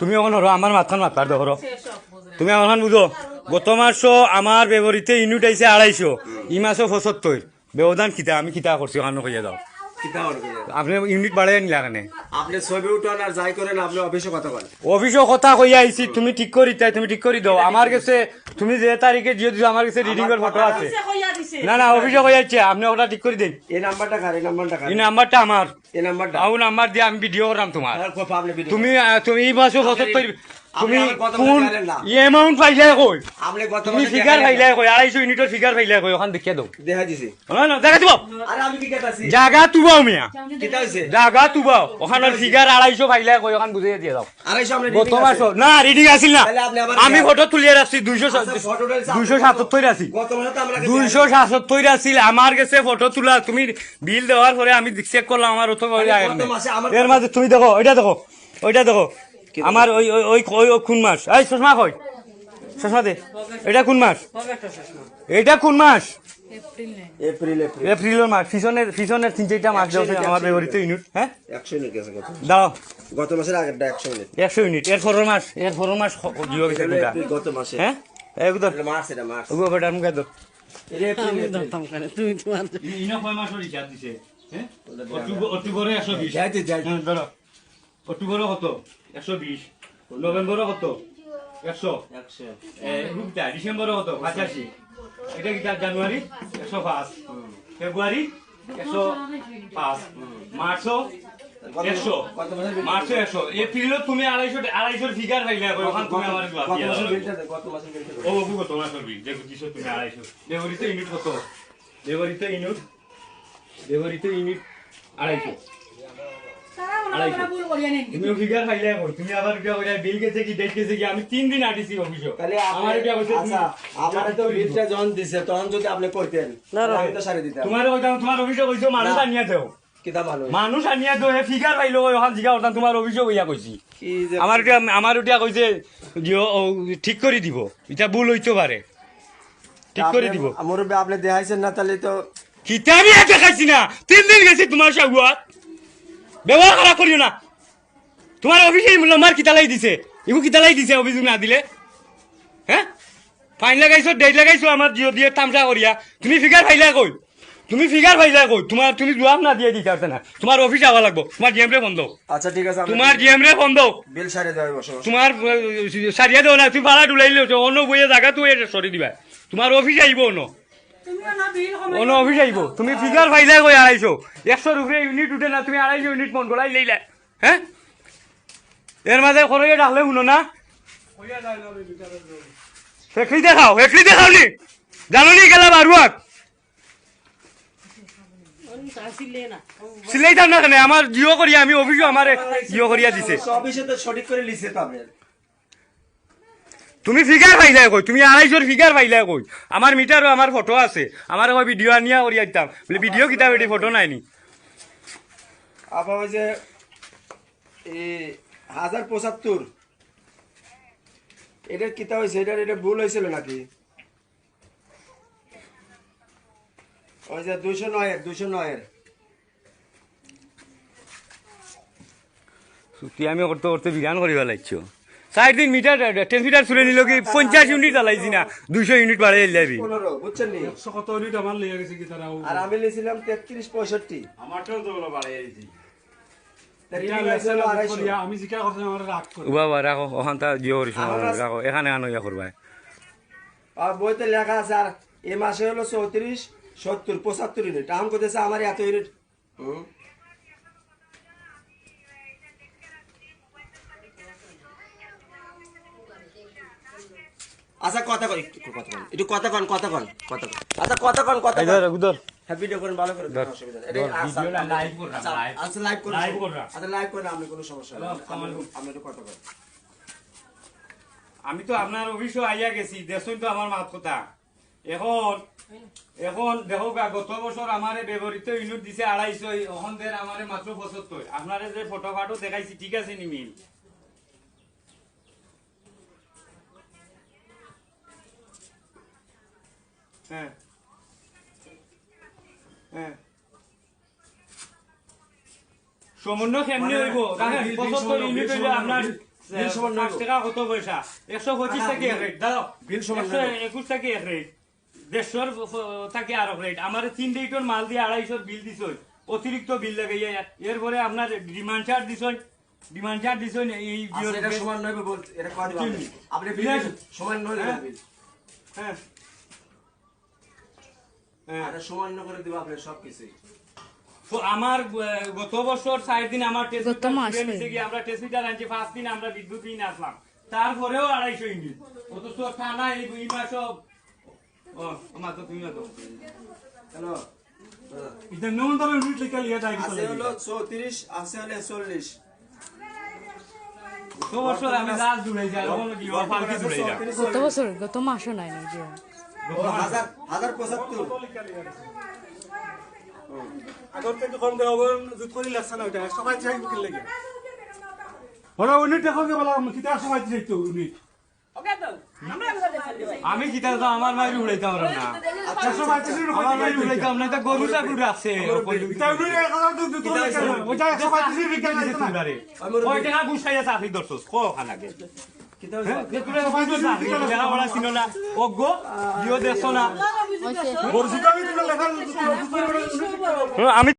তুমি এখন হরো আমার মাথান মাথার দো হরো তুমি এখন বুঝো গত মাসও আমার ব্যবহৃত ইউনিট আইছে আড়াইশো ই মাসও পঁচাত্তর ব্যবধান খিতা আমি খিতা করছি ওখানে কইয়া দাও আপনি ইউনিট বাড়াই নিলা কেনে আপনি ছবি উঠান আর যাই করেন আপনি অফিসে কথা বলেন অফিসও কথা কইয়া আইছি তুমি ঠিক করি তাই তুমি ঠিক করি দাও। আমার কাছে তুমি যে তারিখে দিয়ে দিছো আমার কাছে রিডিং এর ফটো আছে। না না অভিযোগ হয়ে যাচ্ছে। আপনি ওটা ঠিক করে দিন। এই নাম্বারটা কার? এই নাম্বারটা কার? এই নাম্বারটা আমার। এই নাম্বারটা? আউ নাম্বার দিয়ে আমি ভিডিও করলাম তোমার। ভিডিও তুমি তুমি এই মাসও পঁচাত্তর তুমি কোন ই অ্যামাউন্ট পাইলে কই? আপনি কত তুমি ফিগার পাইলে কই? আড়াইশো ইউনিটের ফিগার পাইলে কই? ওখান দেখিয়ে দাও। দেখা দিছি। না না দিব। আরে আমি কি কেতাছি জাগা তুবাও মিয়া। কিতা হইছে জাগা তুবাও। ওখানের ফিগার আড়াইশো পাইলে কই? ওখান বুঝিয়ে দিয়ে দাও আড়াইশো আপনি গত মাসও না রিডিং আসিল না। আমি ফটো তুলিয়ে রাখছি দুইশো আচ্ছা, আছি। গত মাসে তো আমরা দুইশো সাতাত্তর আছিল আমার কাছে ফটো তোলা। তুমি বিল দেওয়ার পরে আমি চেক করলাম আমার অত মাসে এর মাঝে তুমি দেখো ওইটা দেখো। ওইটা দেখো। আমার ওই ওই ওই কোন মাস? এই চশমা কই? চশমা দে। এটা কোন মাস? এটা কোন মাস? April April. এপ্রিলের মাস। পিছনের পিছনের তিন চারটা মাস যাচ্ছে আমার ব্যবহৃত ইউনিট হ্যাঁ? একশো মিনিট গেছে গত। দাও গত মাসের আগেরটা একশো মিনিট একশো ইউনিট। এর পরের মাস এর পরের মাস জিও গেছে গত মাসে। হ্যাঁ? এটা বেটা দাও। ইনো কয় দিছে? হ্যাঁ? অক্টোবরে একশো বিশ। যাইতে যাইতে। অক্টোবরে কত? একশো বিশ। নভেম্বরে কত? একশো। একশো। রূপটা ডিসেম্বরে কত? পঁচাশি। এটা কি জানুয়ারি? একশো পাঁচ। ফেব্রুয়ারি? একশো পাঁচ। মার্চও? একশো। গত মাসের বিল- মার্চও একশো। এপ্রিলও তুমি আড়াইশো আড়াইশোর ফিগার পাইলে ওখান তুমি আমার। ও বাবু কত দিছো তুমি আড়াইশো। ব্যবহৃত ইউনিট কত? ব্যবহৃত ইউনিট? ব্যবহৃত ইউনিট আড়াইশো। তুমি ফিগার ফাইলে কর তুমি আবার কি কইরা বিল গেছে কি ডেট গেছে কি? আমি তিন দিন আটিছি অফিসে তাহলে আমার এটা কইছে আচ্ছা আমার তো বিলটা যখন দিছে তখন যদি আপনি কইতেন আমি তো সারি দিতাম। তোমার কইতাম তোমার অফিসে কইছো মানুষ। আনিয়া দেও। মানুষ? আনিয়া দেও ফিগার পাইলো ওখান জিগা ওখান তোমার কইছি। যে আমার আমার কইছে ঠিক করে দিব। এটা ভুল হইতে পারে। ঠিক করে দিব। মুরব্বী আপনি দেখাইছেন না তাহলে তো কিতাবি খাইছি না। তিন দিন গেছি তোমার সাগুয়াত। ব্যবহার খারাপ করিও না। তোমার অফিসে নম্বর কিতালাই দিছে। এগু কিতালাই দিছে অভিযোগ না দিলে। হ্যাঁ? ফাইন লাগাইছো ডেট লাগাইছো আমার জিও দিয়ে তামসা করিয়া তুমি ফিগার ফাইলা কই তুমি ফিগার ফাইলা কই তোমার তুমি জবাব না দিয়ে দিতে পারতে না তোমার অফিসে আওয়া লাগবো তোমার জিএম রে বন্ধ। আচ্ছা ঠিক আছে তোমার জিএম রে বন্ধ। বিল সারি দেওয়া বসো তোমার সারিয়া দেও না তুমি ভাড়া ডুলাইলে অন্য বইয়ে জায়গা তুই সরি দিবা। তোমার অফিস আইব অন্য অন্য অফিস আইব তুমি ফিগার ফাইলে কই আড়াইশো একশোর উপরে ইউনিট উঠে না তুমি আড়াইশো ইউনিট মন গলাই লইলা হ্যাঁ এর মাঝে খরচে ডাকলে শুনো না। নি জানো নি? গেলা বারুয়াক সিলাই থাম না কেন? আমার জিও করিয়া আমি অফিসও আমার জিও করিয়া দিছে। অফিসে তো সঠিক করে আপনার তুমি ফিগার পাইলে কই? তুমি আড়াইশোর ফিগার পাইলে কই? আমার মিটারও আমার ফটো আছে। আমার কই ভিডিও আনিয়া করিয়া দিতাম বলে ভিডিও কিতাব এটি ফটো নাইনি আপনার ওই যে হাজার পঁচাত্তর এটার কিতা হয়েছে এটার এটা ভুল হয়েছিল নাকি? ওই যে দুইশো নয়ের দুইশো নয়ের তুই আমি করতে করতে বিধান করিবা লাগছো চার দিন মিটার টেন মিটার চুলে নিল কি পঞ্চাশ ইউনিট চালাইছি না দুইশো ইউনিট বাড়াই যাবি বুঝছেন নি? একশো কত ইউনিট আমার লেগে গেছে কি তারা আর আমি নিয়েছিলাম তেত্রিশ পঁয়ষট্টি আমারটাও তো বলো বাড়াই দিয়েছি তার reading হয়েছিল আড়াইশো। আমি জিজ্ঞা করছি আমার রাগ করে বাবা রাখো ওখান জিও করিস রাখো এখানে আনো ইয়া করবা বইতে লেখা আছে আর এ মাসে হলো চৌত্রিশ সত্তর পঁচাত্তর ইউনিট আম করতেছে আমার এত ইউনিট আচ্ছা কথা কন একটু কথা কন একটু কথা কন কথা কন কথা কন। আচ্ছা কথা কন কথা কন। উদর হ্যাঁ ভিডিও করেন ভালো করে ধর। অসুবিধা নেই। ধর, এটা আচ্ছা, ভিডিও না, live করলাম, আচ্ছা, live। আচ্ছা লাইভ করুন। আচ্ছা লাইভ করেন আপনি কোনো সমস্যা নেই। আপনি একটু কথা কন। আমি তো আপনার অফিসও আইয়া গেছি দেশই তো আমার মাত কথা এখন এখন দেখো গা, গত বছর আমার ব্যবহৃত ইউনিট দিছে আড়াইশো এখন দের আমার মাত্র পঁচাত্তর। আপনারা যে ফটো ফাটো দেখাইছি ঠিক আছে নি মিল হ্যাঁ। হ্যাঁ। সমন্বয় কেমনি হইব? মানে দেখেন বিল- বিল পঁচাত্তর ইউনিট হইলে আপনার পাঁচ টাকা কত পয়সা? একশো পঁচিশ টাকা এক রেট দাও একশো একুশ টাকা এক রেট দেড়শোর থাকে আর রেট আমার তিন রেটর মাল দিয়ে আড়াইশোর বিল দিছ অতিরিক্ত বিল লাগে। এরপরে আপনার ডিমান্ড চার্জ দিছ ডিমান্ড চার্জ দিছ এই আচ্ছা, সমান বল এটা দিবা আপনি? সমান নইলে হ্যাঁ। হ্যাঁ। আরে সমান ন করে দিবা আপনি সব তো আমার গত বছর চার দিন আমার গত আমরা টেস্ট আনছি পাঁচ দিন আমরা বিদ্যুৎ বিল আসলাম। তারপরেও আড়াইশো ইউনিট। অথচ টানা এই দুই মাস ও আমার তো তুমি তো হ্যালো। এটা নিমন্ত্রণ ইউনিট লিখে লিয়ে যায় আছে হলো চৌত্রিশ আছে হলো চল্লিশ। গত বছর আমি জুড়ে যাই গত গত মাসও নাই ও হাজার হাজার পঁচাত্তর। আগর থেকে কম দেওয়া হবে জুত করে লাগছে না ওইটা। সবাই চাই বুকির লেগে। ওরা ইউনিট দেখো যে বলা কিতা সবাই চাই তো ইউনিট আমি কিতা তো আমার মায়ের উড়াইতাম না। আচ্ছা সবাই চাই আমার মায়ের উড়াইতাম না তা গরু চাকুর আছে ওইটা সবাই চাই লাগছে না। ওই টাকা গুছাইয়া চাকরি ধরছস ক খানা আমি